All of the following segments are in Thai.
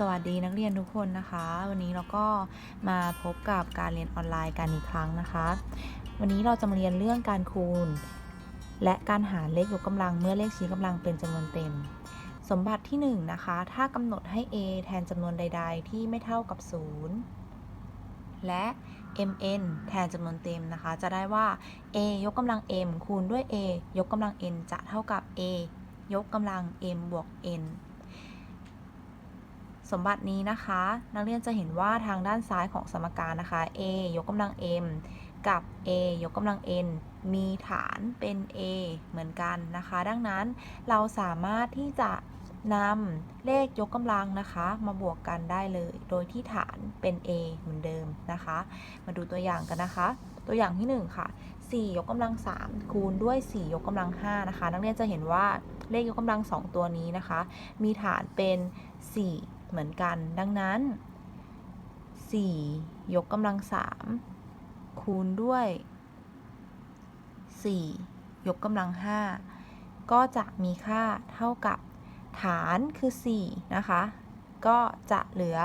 สวัสดีนักเรียนทุกคนนะคะ วันนี้เราก็มาพบกับการเรียนออนไลน์กันอีกครั้งนะคะ วันนี้เราจะมาเรียนเรื่องการคูณ และการหารเลขยกกำลังเมื่อเลขชี้กำลังเป็นจำนวนเต็ม สมบัติที่1นนะคะถ้ากำหนดให้ a แทนจำนวนใด ๆ ที่ไม่เท่ากับ 0 และ mn แทนจำนวนเต็มนะคะ จะได้ว่า a ยกกำลัง m คูณด้วย a ยกกำลัง n จะเท่ากับ a ยกกำลัง m บวก n สมบัตินี้นะคะ นักเรียนจะเห็นว่าทางด้านซ้ายของสมการนะคะ a ยกกำลัง m กับ a ยกกำลัง n มีฐานเป็น a เหมือนกันนะคะ ดังนั้นเราสามารถที่จะนำเลขยกกำลังนะคะ มาบวกกันได้เลย โดยที่ฐานเป็น a เหมือนเดิมนะคะ มาดูตัวอย่างกันนะคะ ตัวอย่างที่ 1 ค่ะ 4 ยกกำลัง 3 คูณด้วย 4 ยกกำลัง 5 นะคะ นักเรียนจะเห็นว่าเลขยกกำลัง 2 ตัวนี้นะคะ มีฐานเป็น 4 เหมือนกัน ดังนั้น 4 ยกกำลัง 3 คูณด้วย 4 ยกกำลัง 5 ก็จะมีค่าเท่ากับฐานคือ 4 นะคะ ก็จะเหลือ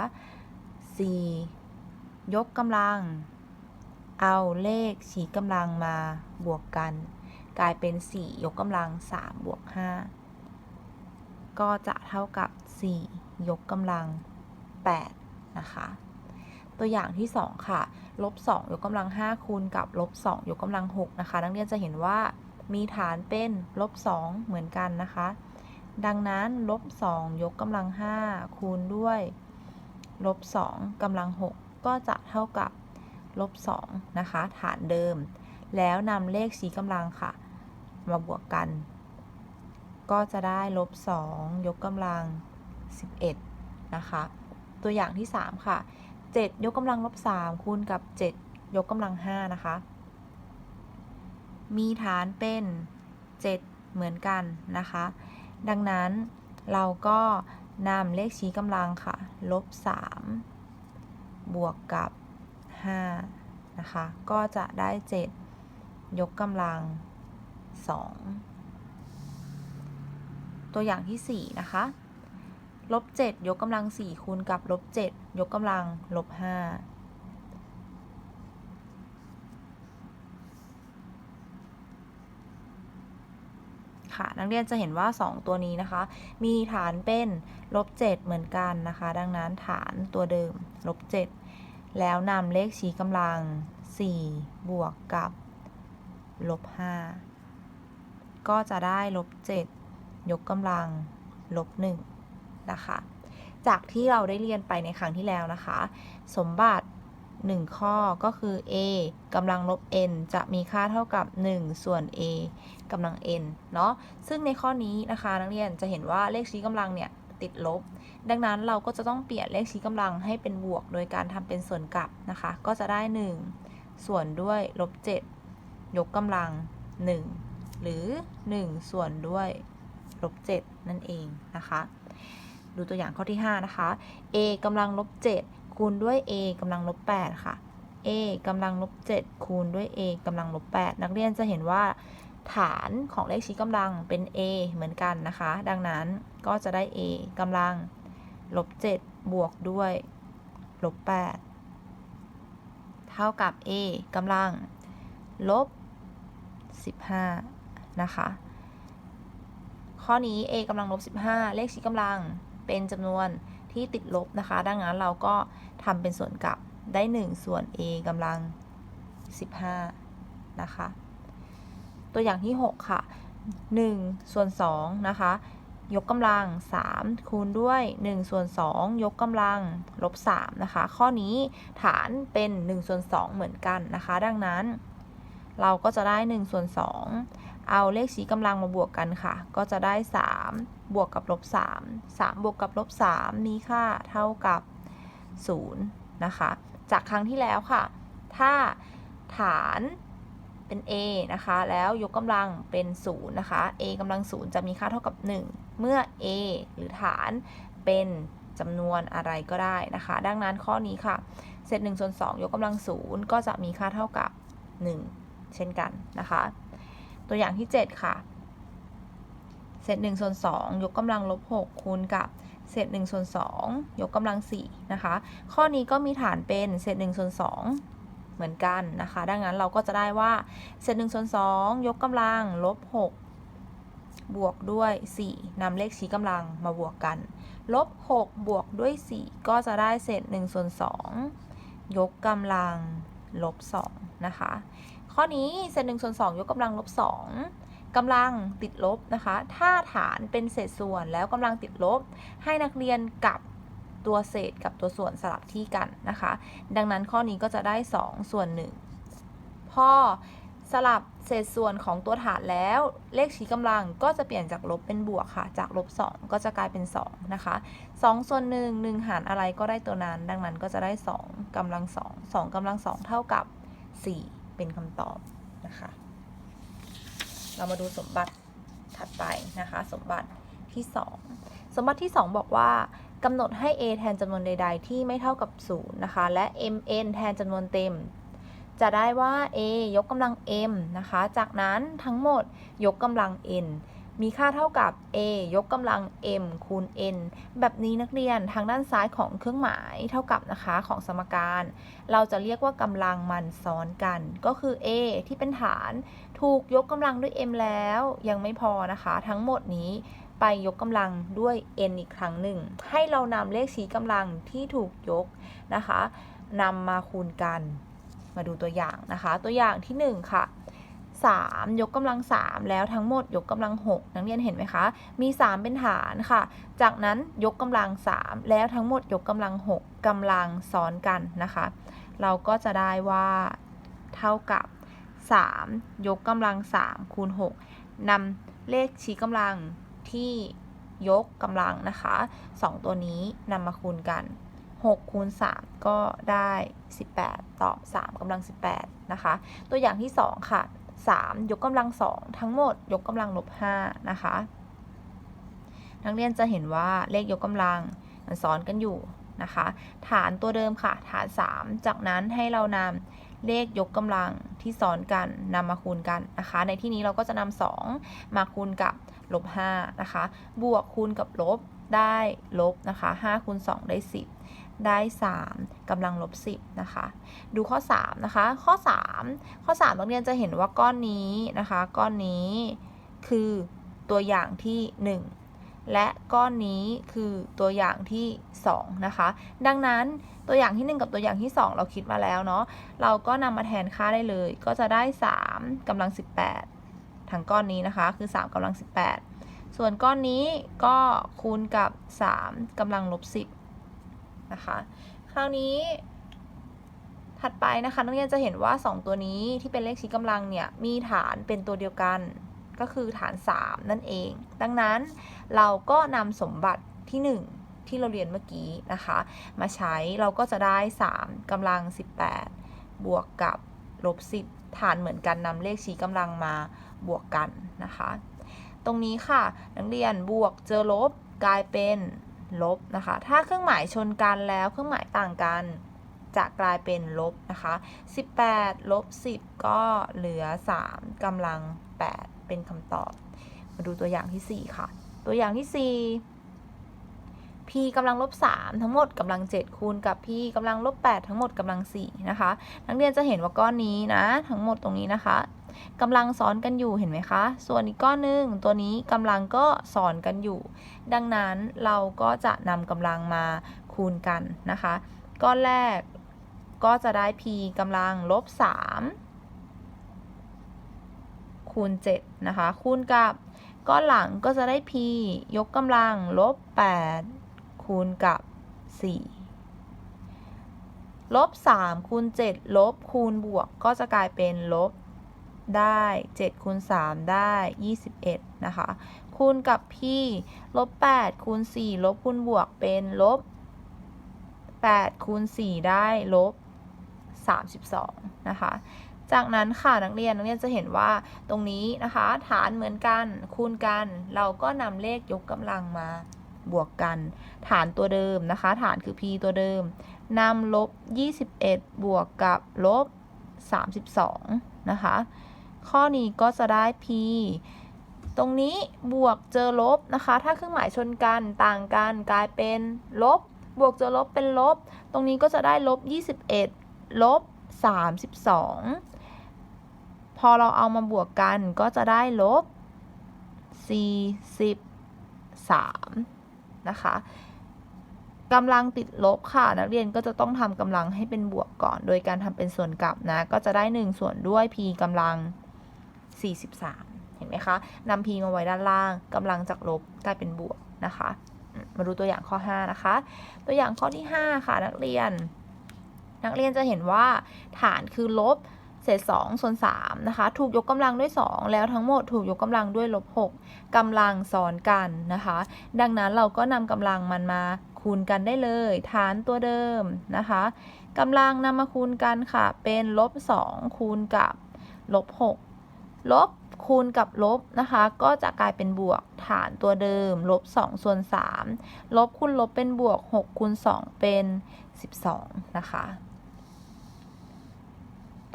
4 ยกกำลัง เอาเลขชี้กำลังมาบวกกัน กลายเป็น 4 ยกกำลัง 3 บวก 5 ก็จะเท่ากับ 4 ยกกำลัง 8 นะคะ ตัวอย่างที่ 2 ค่ะ ลบ 2 ยกกำลัง 5 คูณกับลบ 2 ยกกำลัง 6 นะคะ นักเรียนจะเห็นว่ามีฐานเป็นลบ 2 เหมือนกันนะคะ ดังนั้นลบ 2 ยกกำลัง 5 คูณด้วยลบ 2กำลัง 6 ก็จะเท่ากับลบ 2 นะคะ ฐานเดิม แล้วนำเลขชี้กำลังค่ะ มาบวกกัน ก็จะได้ลบ 2 ยกกำลัง 11 นะคะ ตัวอย่างที่ 3 ค่ะ 7 ยกกำลังลบ 3 คูณกับ 7 ยกกำลัง 5 นะคะ มีฐานเป็น 7 เหมือนกันนะคะ ดังนั้นเราก็นำเลขชี้กำลังค่ะ ลบ 3 บวกกับ 5 นะคะ ก็จะได้ 7 ยกกำลัง 2 ตัวอย่างที่ 4 นะคะ ลบ7ยกกำลัง 4 คูณกับลบ7ยกกำลังลบ5ค่ะนักเรียนจะเห็นว่า 2 ตัวนี้นะคะ มีฐานเป็นลบ7เหมือนกันนะคะ ดังนั้นฐานตัวเดิมลบ7แล้วนำเลขชี้กำลัง 4 บวกกับลบ5ก็จะได้ลบ7ยกกำลังลบ1 นะคะ จากที่เราได้เรียนไปในครั้งที่แล้วนะคะ สมบัติ 1 ข้อก็คือ a กำลังลบ n จะมีค่าเท่ากับ 1 ส่วน a กำลัง n เนาะซึ่งในข้อนี้นะคะนักเรียนจะเห็นว่าเลขชี้กำลังเนี่ยติดลบ ดังนั้นเราก็จะต้องเปลี่ยนเลขชี้กำลังให้เป็นบวก โดยการทำเป็นส่วนกลับนะคะ ก็จะได้ 1 ส่วนด้วยลบ 7 ยกกำลัง 1 หรือ 1 ส่วนด้วยลบ 7 นั่นเองนะคะ ดูตัวอย่างข้อที่ 5 นะคะ a กำลังลบ7คูณด้วย a กำลังลบ8ค่ะ a กำลังลบ7คูณด้วย a กำลังลบ8นักเรียนจะเห็นว่า ฐานของเลขชี้กำลังเป็น a เหมือนกันนะคะ ดังนั้นก็จะได้ a กำลังลบ7บวกด้วยลบ8เท่ากับ a กำลังลบ 15 นะคะ ข้อนี้ a กำลังลบ 15 เลขชี้กำลัง เป็นจำนวนที่ติดลบนะคะ ดังนั้นเราก็ทำเป็นส่วนกลับได้ 1 ส่วน a กำลัง 15 นะคะ ตัวอย่างที่ 6 ค่ะ 1 ส่วน 2 นะคะ ยกกำลัง 3 คูณด้วย 1 ส่วน 2 ยกกำลังลบ 3 นะคะ ข้อนี้ฐานเป็น 1 ส่วน 2 เหมือนกันนะคะ ดังนั้น เราก็จะได้ 1 ส่วน 2 เอาเลขชี้กำลังมาบวกกันค่ะ ก็จะได้ 3 บวกกับลบ3 3 บวกกับลบ3มีค่าเท่ากับ0นะคะ จากครั้งที่แล้วค่ะ ถ้าฐานเป็น a นะคะ แล้วยกกำลังเป็น0นะคะ a กำลัง0จะมีค่าเท่ากับ 1 เมื่อ a หรือฐานเป็นจำนวนอะไรก็ได้นะคะ ดังนั้นข้อนี้ค่ะ เศษ1ส่วน2ยกกำลัง0ก็จะมีค่าเท่ากับ 1 เช่นกันนะคะ ตัวอย่างที่ 7 ค่ะ เศษ1ส่วน2ยกกำลังลบ6คูณกับเศษ1ส่วน2ยกกำลัง4นะคะ ข้อนี้ก็มีฐานเป็นเศษ1ส่วน2เหมือนกันนะคะ ดังนั้นเราก็จะได้ว่าเศษ1ส่วน2ยกกำลังลบ6บวกด้วย 4นำเลขชี้กำลังมาบวกกัน ลบ 6 บวกด้วย 4 ก็จะได้เศษ1ส่วน2ยกกำลังลบ2นะคะ ข้อนี้เศษ1ส่วน2ยกกำลังลบ2กำลังติดลบนะคะ ถ้าฐานเป็นเศษส่วนแล้วกำลังติดลบ ให้นักเรียนกับตัวเศษกับตัวส่วนสลับที่กันนะคะ ดังนั้นข้อนี้ก็จะได้ 2 ส่วน 1 พอสลับเศษส่วนของตัวฐานแล้ว เลขชี้กำลังก็จะเปลี่ยนจากลบเป็นบวกค่ะ จากลบ 2 ก็จะกลายเป็น 2 นะคะ 2 ส่วน 1 1 หารอะไรก็ได้ตัวนั้น ดังนั้นก็จะได้ 2กำลัง 2 2กำลัง 2 เท่ากับ 4 เป็นคำตอบนะคะ เรามาดูสมบัติถัดไปนะคะ สมบัติที่ 2 สมบัติที่ 2 บอกว่ากำหนดให้ a แทนจำนวนใด ๆ ที่ไม่เท่ากับ0นะคะ และ mn แทนจำนวนเต็ม จะได้ว่า a ยกกำลัง m นะคะ จากนั้นทั้งหมดยกกำลัง n มีค่าเท่ากับ a ยกกำลัง m คูณ n แบบนี้นักเรียนทางด้านซ้ายของเครื่องหมายเท่ากับนะคะของสมการ เราจะเรียกว่ากำลังมันซ้อนกัน ก็คือ a ที่เป็นฐานถูกยกกำลังด้วย m แล้วยังไม่พอนะคะ ทั้งหมดนี้ไปยกกำลังด้วย n อีกครั้งหนึ่ง ให้เรานำเลขชี้กำลังที่ถูกยกนะคะนำมาคูณกัน มาดูตัวอย่างนะคะ ตัวอย่างที่ 1 ค่ะ 3 ยกกำลัง 3 แล้วทั้งหมดยกกำลัง 6 นักเรียนเห็นไหมคะ มี 3 เป็นฐานค่ะ จากนั้นยกกำลัง 3 แล้วทั้งหมดยกกำลัง 6กำลังซ้อนกันนะคะ เราก็จะได้ว่าเท่ากับ 3 ยกกำลัง 3 คูณ 6นำเลขชี้กำลังที่ยกกำลังนะคะ 2 ตัวนี้นำมาคูณกัน 6 คูณ 3 ก็ได้ 18 ตอบ3กำลัง 18 นะคะ ตัวอย่างที่ 2 ค่ะ 3 ยกกำลัง2ทั้งหมด ยกกำลังลบ5นะคะ นักเรียนจะเห็นว่าเลขยกกำลังมันซ้อนกันอยู่นะคะ ฐานตัวเดิมค่ะ ฐาน 3 จากนั้นให้เรานำเลขยกกำลังที่ซ้อนกันนำมาคูณกันนะคะ ในที่นี้เราก็จะนำ2มาคูณกับลบ5นะคะ บวกคูณกับลบได้ลบนะคะ5คูณ2ได้ 10 ได้ 3กำลังลบ 10 นะคะ ดูข้อ 3 นะคะ ข้อ 3 ข้อ 3 นักเรียนจะเห็นว่าก้อนนี้นะคะ ก้อนนี้คือตัวอย่างที่ 1 และก้อนนี้คือตัวอย่างที่ 2 นะคะ ดังนั้นตัวอย่างที่ 1 กับตัวอย่างที่ 2 เราคิดมาแล้วเนาะ เราก็นำมาแทนค่าได้เลย ก็จะได้ 3กำลัง 18ทั้งก้อนนี้นะคะ คือ 3กำลัง 18 ส่วนก้อนนี้ก็คูณกับ 3กำลังลบ 10 นะคะ คราวนี้ ถัดไปนะคะนักเรียนจะเห็นว่า 2 ตัวนี้ที่เป็นเลขชี้กำลังเนี่ยมีฐานเป็นตัวเดียวกัน ก็คือฐาน 3 นั่นเอง ดังนั้นเราก็นำสมบัติที่ 1 ที่เราเรียนเมื่อกี้นะคะ มาใช้เราก็จะได้ 3กำลัง 18 บวกกับลบ 10 ฐานเหมือนกันนำเลขชี้กำลังมาบวกกันนะคะ ตรงนี้ค่ะ นักเรียนบวกเจอลบกลายเป็น ลบนะคะ ถ้าเครื่องหมายชนกันแล้วเครื่องหมายต่างกันจะกลายเป็นลบนะคะ 18 ลบ 10 ก็เหลือ 3กำลัง 8 เป็นคำตอบ มาดูตัวอย่างที่ 4 ค่ะ ตัวอย่างที่ 4 p กำลังลบ 3 ทั้งหมดกำลัง 7 คูณกับ p กำลังลบ 8 ทั้งหมดกำลัง 4 นะคะ นักเรียนจะเห็นว่าก้อนนี้นะ ทั้งหมดตรงนี้นะคะ กำลังซ้อนกันอยู่เห็นไหมคะ ส่วนอีกก้อนหนึ่งตัวนี้กำลังก็ซ้อนกันอยู่ ดังนั้นเราก็จะนำกำลังมาคูณกันนะคะ ก้อนแรกก็จะได้ p กำลังลบ3คูณ7นะคะ คูณกับก้อนหลังก็จะได้ p ยกกำลังลบ 8 คูณกับ 4 ลบ 3 คูณ 7 ลบคูณบวกก็จะกลายเป็นลบ ได้7คูณ3ได้ 21 นะคะ คูณกับ p ลบ8คูณ4ลบคูณบวกเป็นลบ8คูณ4ได้ลบ 32 นะคะ จากนั้นค่ะนักเรียนนักเรียนจะเห็นว่าตรงนี้นะคะ ฐานเหมือนกันคูณกัน เราก็นำเลขยกกำลังมาบวกกัน ฐานตัวเดิมนะคะ ฐานคือ p ตัวเดิมนำลบ 21 บวกกับลบ 32 นะคะ ข้อนี้ก็จะได้ p ตรงนี้บวกเจอลบนะคะ ถ้าเครื่องหมายชนกันต่างกันกลายเป็นลบ บวกเจอลบเป็นลบ ตรงนี้ก็จะได้ลบ 21 ลบ 32 พอเราเอามาบวกกันก็จะได้ลบ 43 นะคะกำลังติดลบค่ะ นักเรียนก็จะต้องทำกำลังให้เป็นบวกก่อน โดยการทำเป็นส่วนกลับนะ ก็จะได้ 1 ส่วนด้วย p กำลัง 43 เห็นไหมคะนำ p มาไว้ด้านล่างกำลังจากลบกลายเป็นบวกนะคะมมาดูตัวอย่างข้อ 5 นะคะ ตัวอย่างข้อที่ 5 ค่ะ นักเรียน นักเรียนจะเห็นว่าฐานคือลบเศษ2ส่วน3นะคะ ถูกยกกำลังด้วย 2 แล้วทั้งหมดถูกยกกำลังด้วยลบ6กำลังซ้อนกันนะคะ ดังนั้นเราก็นำกำลังมันมาคูณกันได้เลย ฐานตัวเดิมนะคะกำลังนำมาคูณกันค่ะ เป็นลบ2คูณกับลบ6 ลบคูณกับลบนะคะ ก็จะกลายเป็นบวกฐานตัวเดิม ลบ2ส่วน3ลบคูณลบเป็นบวก6คูณ2เป็น 12 นะคะ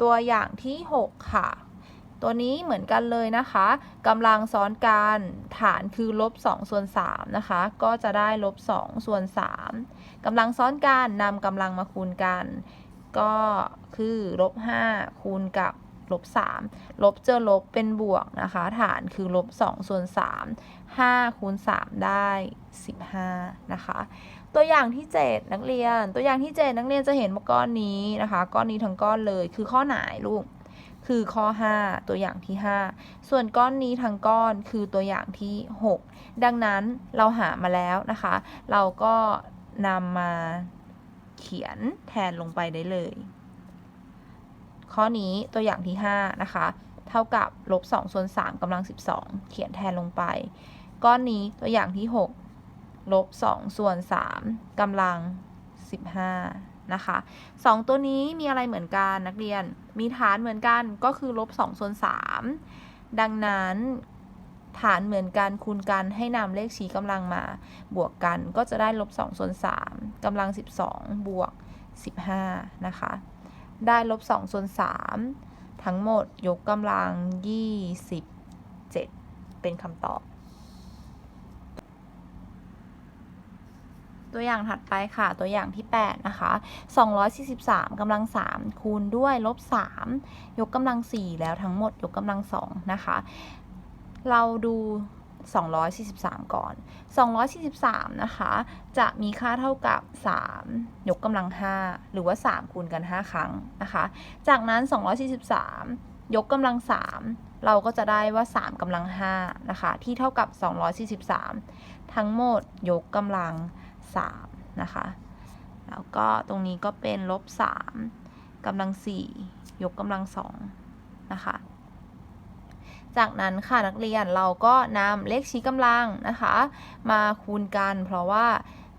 ตัวอย่างที่ 6 ค่ะ ตัวนี้เหมือนกันเลยนะคะกำลังซ้อนกันฐานคือลบ2ส่วน3นะคะ ก็จะได้ลบ2ส่วน3กำลังซ้อนกันนำกำลังมาคูณกัน ก็คือลบ5คูณกับ ลบ3ลบเจอลบเป็นบวกนะคะ ฐานคือลบ2ส่วน3 5คูณ3ได้ 15 นะคะ ตัวอย่างที่ 7 นักเรียน ตัวอย่างที่ 7 นักเรียนจะเห็นว่าก้อนนี้นะคะ ก้อนนี้ทั้งก้อนเลยคือข้อไหนลูกคือข้อ 5 ตัวอย่างที่ 5 ส่วนก้อนนี้ทั้งก้อนคือตัวอย่างที่ 6 ดังนั้นเราหามาแล้วนะคะ เราก็นำมาเขียนแทนลงไปได้เลย ข้อนี้ตัวอย่างที่ 5 นะคะ เท่ากับลบ2ส่วน3กำลัง 12 เขียนแทนลงไป ก้อนนี้ตัวอย่างที่ 6 ลบ2ส่วน3กำลัง 15 นะคะ2ตัวนี้มีอะไรเหมือนกันนักเรียน มีฐานเหมือนกันก็คือลบ2ส่วน3ดังนั้นฐานเหมือนกันคูณกันให้นำเลขชี้กำลังมา บวกกันก็จะได้ลบ2ส่วน3กำลัง 12 บวก 15 นะคะ ได้ลบ2ส่วน3ทั้งหมดยกกำลัง 27 เป็นคำตอบ ตัวอย่างถัดไปค่ะ ตัวอย่างที่ 8 นะคะ 243กำลัง 3 คูณด้วยลบ 3 ยกกำลัง 4 แล้วทั้งหมดยกกำลัง 2 นะคะ เราดู 243 ก่อน 243 นะคะ จะมีค่าเท่ากับ 3 ยกกำลัง 5 หรือว่า 3 คูณกัน 5 ครั้งนะคะ จากนั้น 243 ยกกำลัง 3 เราก็จะได้ว่า 3กำลัง5นะคะ ที่เท่ากับ 243 ทั้งหมดยกกำลัง 3 นะคะ แล้วก็ตรงนี้ก็เป็นลบ 3กำลัง 4 ยกกำลัง 2 นะคะ จากนั้นค่ะนักเรียนเราก็นำเลขชี้กำลังนะคะ มาคูณกัน เพราะว่า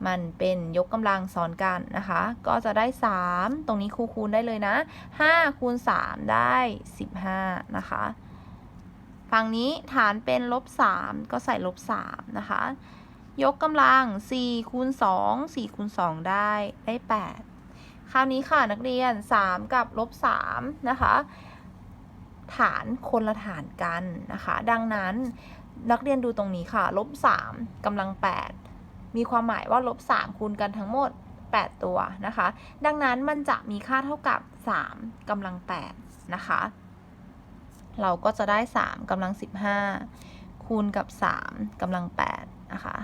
มันเป็นยกกำลังซ้อนกันนะคะ ก็จะได้ 3 ตรงนี้ครูคูณได้เลยนะ 5 คูณ 3 ได้ 15 นะคะฝั่งนี้ฐานเป็นลบ 3 ก็ใส่ลบ 3 นะคะ ยกกำลัง 4 คูณ 2 4 คูณ 2 ได้ได้ 8 คราวนี้ค่ะนักเรียน 3 กับลบ 3 นะคะ ฐานคนละฐานกันนะคะ ดังนั้นนักเรียนดูตรงนี้ค่ะลบ3กำลัง 8 มีความหมายว่าลบ3คูณกันทั้งหมด 8 ตัวนะคะ ดังนั้นมันจะมีค่าเท่ากับ 3กำลัง8นะคะ เราก็จะได้ 3กำลัง 15 คูณกับ 3กำลัง8นะคะ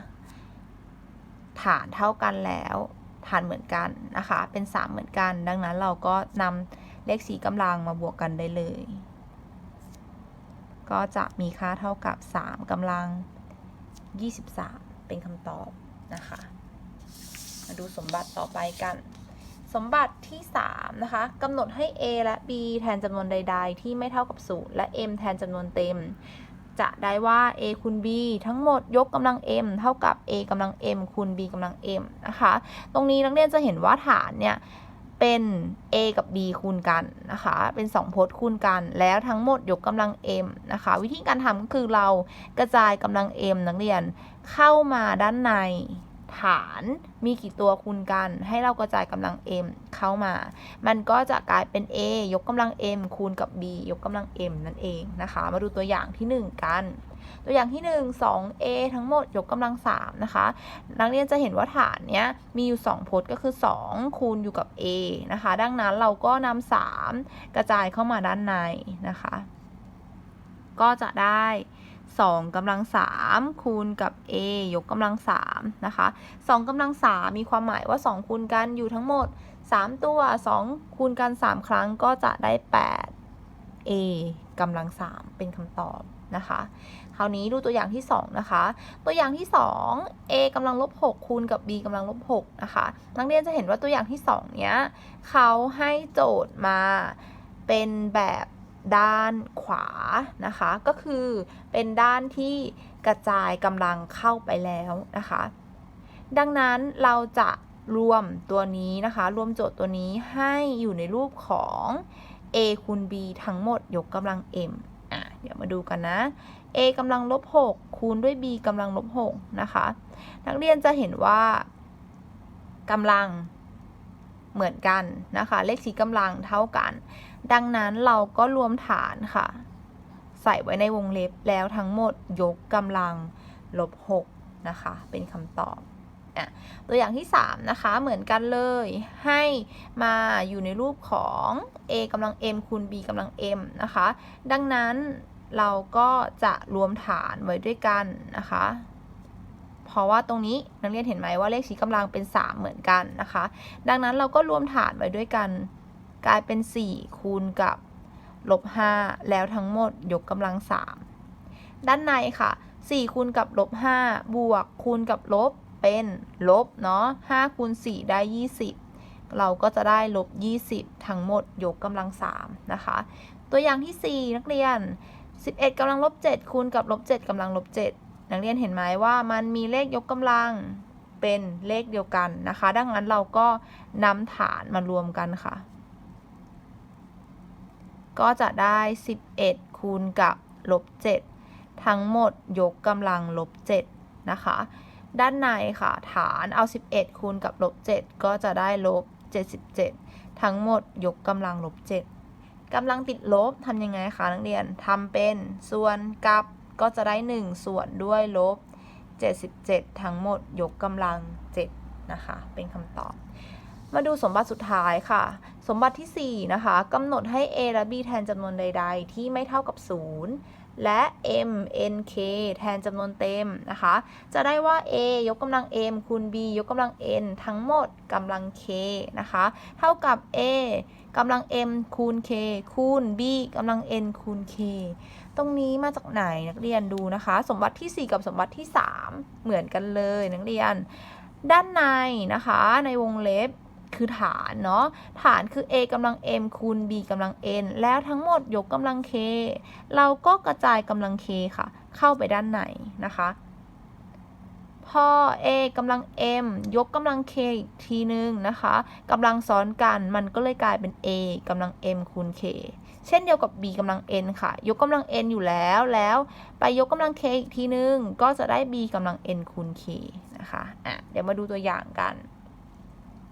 ฐานเท่ากันแล้วฐานเหมือนกันนะคะ เป็น 3 เหมือนกัน ดังนั้นเราก็นำเลขสีกำลังมาบวกกันได้เลย ก็จะมีค่าเท่ากับ 3กำลัง 23 เป็นคำตอบนะคะ มาดูสมบัติต่อไปกัน สมบัติที่ 3 นะคะกำหนดให้ a และ b แทนจำนวนใด ๆ ที่ไม่เท่ากับ0และ m แทนจำนวนเต็ม จะได้ว่า a คูณ b ทั้งหมดยกกำลัง m เท่ากับ a กำลัง m คูณ b กำลัง m นะคะ ตรงนี้นักเรียนจะเห็นว่าฐานเนี่ย เป็น a กับ b คูณกันนะคะ เป็น 2 พจน์คูณกัน แล้วทั้งหมดยกกำลัง m นะคะ วิธีการทำก็คือเรากระจายกำลัง m นักเรียนเข้ามาด้านใน ฐานมีกี่ตัวคูณกัน ให้เรากระจายกำลัง m เข้ามา มันก็จะกลายเป็น a ยกกำลัง m คูณกับ b ยกกำลัง m นั่นเองนะคะ มาดูตัวอย่างที่ 1 กัน ตัวอย่างที่ 1 2a ทั้งหมดยกกำลัง 3 นะคะ นักเรียนจะเห็นว่าฐานเนี้ยมีอยู่ 2 พจน์ก็คือ 2 คูณอยู่กับ a นะคะ ดังนั้นเราก็นำ3กระจายเข้ามาด้านในนะคะ ก็จะได้ 2กำลัง3คูณกับ a ยกกำลัง3นะคะ2กำลัง3มีความหมายว่า 2 คูณกันอยู่ทั้งหมด 3 ตัว 2 คูณกัน 3 ครั้งก็จะได้ 8 a กำลัง 3 เป็นคำตอบนะคะ คราวนี้ดูตัวอย่างที่ 2 นะคะ ตัวอย่างที่ 2 a กำลังลบ6คูณกับ b กำลังลบ6นะคะนักเรียนจะเห็นว่าตัวอย่างที่ 2 เนี้ยเขาให้โจทย์มาเป็นแบบ ด้านขวานะคะ ก็คือเป็นด้านที่กระจายกำลังเข้าไปแล้วนะคะ ดังนั้นเราจะรวมตัวนี้นะคะ รวมโจทย์ตัวนี้ให้อยู่ในรูปของ a คูณ b ทั้งหมดยกกำลัง m อะเดี๋ยวมาดูกันนะ a กำลังลบ6คูณด้วย b กำลังลบ6นะคะ นักเรียนจะเห็นว่ากำลังเหมือนกันนะคะ เลขชี้กำลังเท่ากัน ดังนั้นเราก็รวมฐานค่ะ ใส่ไว้ในวงเล็บแล้วทั้งหมดยกกำลังลบ6นะคะ เป็นคำตอบอะตัวอย่างที่ 3 นะคะ เหมือนกันเลย ให้มาอยู่ในรูปของ a กำลัง m คูณ b กำลัง m นะคะ ดังนั้นเราก็จะรวมฐานไว้ด้วยกันนะคะ เพราะว่าตรงนี้นักเรียนเห็นไหมว่าเลขชี้กำลังเป็น 3 เหมือนกันนะคะ ดังนั้นเราก็รวมฐานไว้ด้วยกัน กลายเป็น 4 คูณกับลบ5แล้วทั้งหมดยกกำลัง 3 ด้านในค่ะ 4 คูณกับลบ5บวกคูณกับลบเป็นลบเนาะ5คูณ4ได้ 20 เราก็จะได้ลบ 20 ทั้งหมดยกกำลัง 3 นะคะ ตัวอย่างที่ 4 นักเรียน 11กำลังลบ7คูณกับลบ7กำลังลบ7นักเรียนเห็นไหมว่ามันมีเลขยกกำลังเป็นเลขเดียวกันนะคะ ดังนั้นเราก็นำฐานมารวมกันค่ะ ก็จะได้ 11 คูณกับลบ 7 ทั้งหมดยกกำลังลบ 7 นะคะ ด้านในค่ะ ฐานเอา 11 คูณกับลบ 7 ก็จะได้ลบ 77 ทั้งหมดยกกำลังลบ 7กำลังติดลบทำยังไงคะนักเรียนทำเป็นส่วนกับก็จะได้ 1 ส่วนด้วยลบ 77 ทั้งหมดยกกำลัง 7 นะคะ เป็นคำตอบ มาดูสมบัติสุดท้ายค่ะ สมบัติที่ 4 นะคะกำหนดให้ a และ b แทนจำนวนใด ๆ ที่ไม่เท่ากับ 0 และ m n k แทนจำนวนเต็มนะคะ จะได้ว่า a ยกกำลัง m คูณ b ยกกำลัง n ทั้งหมดกำลัง k นะคะ เท่ากับ a กำลัง m คูณ k คูณ b กำลัง n คูณ k ตรงนี้มาจากไหนนักเรียนดูนะคะ สมบัติที่ 4 กับสมบัติที่ 3 เหมือนกันเลยนักเรียน ด้านในนะคะในวงเล็บ คือฐานเนาะฐานคือ a กำลัง m คูณ b กำลัง n แล้วทั้งหมดยกกำลัง k เราก็กระจายกำลัง k ค่ะ เข้าไปด้านในนะคะ พอ a กำลัง m ยกกำลัง k อีกทีนึงนะคะกำลังซ้อนกันมันก็เลยกลายเป็น a กำลัง m คูณ k เช่นเดียวกับ b กำลัง n ค่ะ ยกกำลัง n อยู่แล้วแล้ว ไปยกกำลัง k อีกทีนึง ก็จะได้ b กำลัง n คูณ k นะคะอะเดี๋ยวมาดูตัวอย่างกัน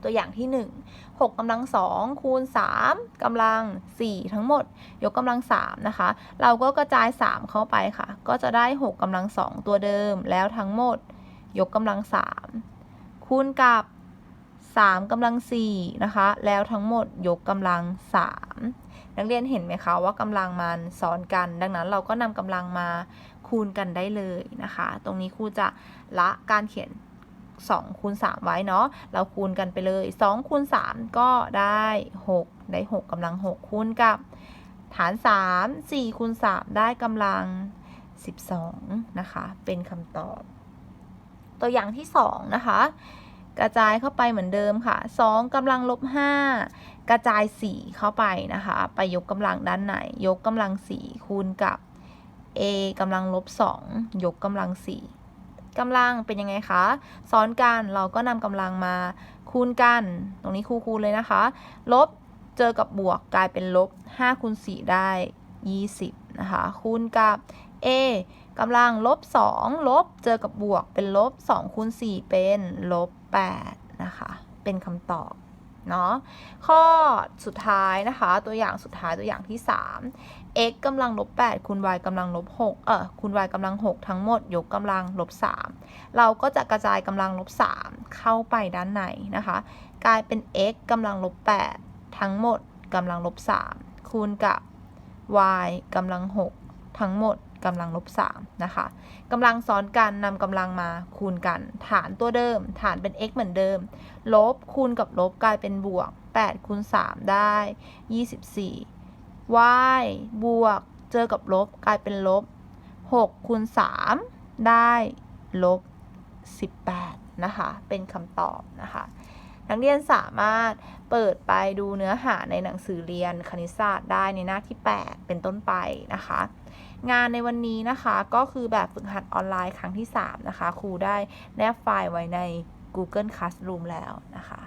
ตัวอย่างที่ 1 6กำลัง2คูณ3กำลัง 4 ทั้งหมด ยกกำลัง3นะคะ เราก็กระจาย 3 เข้าไปค่ะ ก็จะได้ 6กำลัง 2 ตัวเดิม แล้วทั้งหมด ยกกำลัง 3 คูณกับ3กำลัง4นะคะ แล้วทั้งหมดยกกำลัง 3 นักเรียนเห็นไหมคะว่ากำลังมันซ้อนกัน ดังนั้นเราก็นำกำลังมาคูณกันได้เลยนะคะ ตรงนี้ครูจะละการเขียน 2คูณ3ไว้เนาะเราคูณกันไปเลย2คูณ3ก็ได้ 6 ได้ 6กำลัง 6 คูณกับ ฐาน 3 4คูณ3ได้กำลัง 12 นะคะ เป็นคำตอบ ตัวอย่างที่ 2 นะคะ กระจายเข้าไปเหมือนเดิมค่ะ 2กำลังลบ 5 กระจาย 4 เข้าไปนะคะ ไปยกกำลังด้านไหน ยกกำลัง 4 คูณกับ a กำลังลบ 2 ยกกำลัง 4 กำลังเป็นยังไงคะซ้อนกันเราก็นำกำลังมาคูณกัน ตรงนี้คูคูณเลยนะคะ ลบเจอกับบวกกลายเป็นลบ5คูณ4ได้ 20 นะคะ คูณกับ a กำลังลบ 2 ลบเจอกับบวกเป็นลบ2คูณ4เป็นลบ8นะคะ เป็นคำตอบเนาะข้อสุดท้ายนะคะ ตัวอย่างสุดท้ายตัวอย่างที่ 3 x กำลังลบ8คูณ y กำลังลบ6เออคูณ y กำลัง 6 ทั้งหมด ยกกำลังลบ3เราก็จะกระจายกำลังลบ3เข้าไปด้านในนะคะ กลายเป็น x กำลังลบ8ทั้งหมดกำลังลบ3คูณกับ y กำลัง 6 ทั้งหมดกำลังลบ3นะคะกำลังซ้อนกันนำกำลังมาคูณกัน ฐานตัวเดิม ฐานเป็น x เหมือนเดิม ลบคูณกับลบกลายเป็นบวก8คูณ3ได้ 24 y บวก เจอกับลบกลายเป็นลบ 6 คูณ 3 ได้ลบ 18 นะคะ เป็นคำตอบนะคะ นักเรียนสามารถเปิดไปดูเนื้อหาในหนังสือเรียนคณิตศาสตร์ได้ในหน้าที่ 8 เป็นต้นไปนะคะ งานในวันนี้นะคะก็คือแบบฝึกหัดออนไลน์ครั้งที่ 3 นะคะ ครูได้แนบไฟล์ไว้ใน Google Classroom แล้วนะคะ